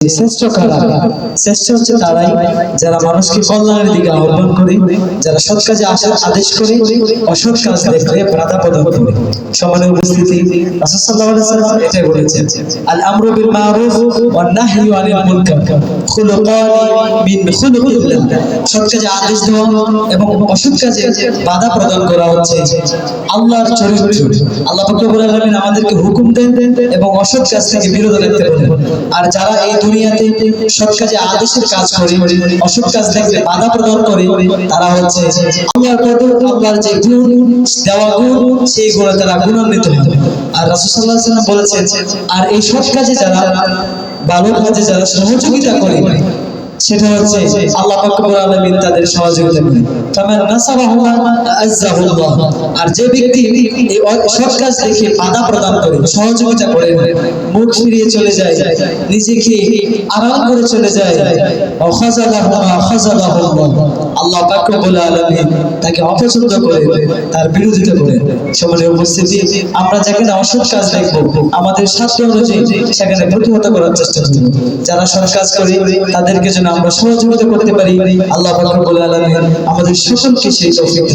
শ্রেষ্ঠ কারা? শ্রেষ্ঠ হচ্ছে তারাই যারা মানুষকে কল্যাণের দিকে আহ্বান করে, যারা সৎ কাজে আসার আদেশ করে, অসৎ কাজ বাধা প্রদান করে। সমানে উপস্থিতি এটাই বলেছেন আল আনিল মুনকার মিন খুলুকিল্লাহ সৎ কাজে আদেশ দেওয়া এবং অসৎ কাজে বাধা প্রদান করা হচ্ছে আল্লাহর চরিত্র। আল্লাহ পাক রব্বুল আমাদেরকে হুকুম দেন এবং অসৎ কাজ থেকে বিরত রাখতে বলেন। আর যারা এই দুনিয়াতে সৎ কাজে আদেশের কাজ করে, অসৎ কাজ দেখলে বাধা প্রদান করে, তারা হচ্ছে আল্লাহর কদর আল্লাহর যে গুণ, দেওয়া গুণ, সেই গুণে তারা গুণান্বিত হবে আর ওয়াসাল্লাম বলেছেন, আর এই সৎ কাজে যারা, ভালো কাজে যারা সহযোগিতা করে সেটা হচ্ছে আল্লাহ পাকুর আলমিন তাদের সহযোগিতা করে আর যে ব্যক্তি এই কাজ দেখে বাধা প্রদান করে, সহযোগিতা করে, মুখ ফিরিয়ে চলে যায়, নিজেকে আরাম করে চলে যায় আল্লাহ পাক রব্বুল আলামিন তাকে অপছন্দ করে, তার বিরোধিতা করে। সমাজে উপস্থিতি, আমরা যেখানে অসৎ কাজ দেখব, আমাদের শাস্ত্র অনুযায়ী সেখানে প্রতিহত করার চেষ্টা করব যারা সৎ কাজ করি, তাদেরকে যেন আমরা সহযোগিতা করতে পারি, আল্লাহ পাক রব্বুল আলামিন আমাদের সকলকে সেই তৌফিক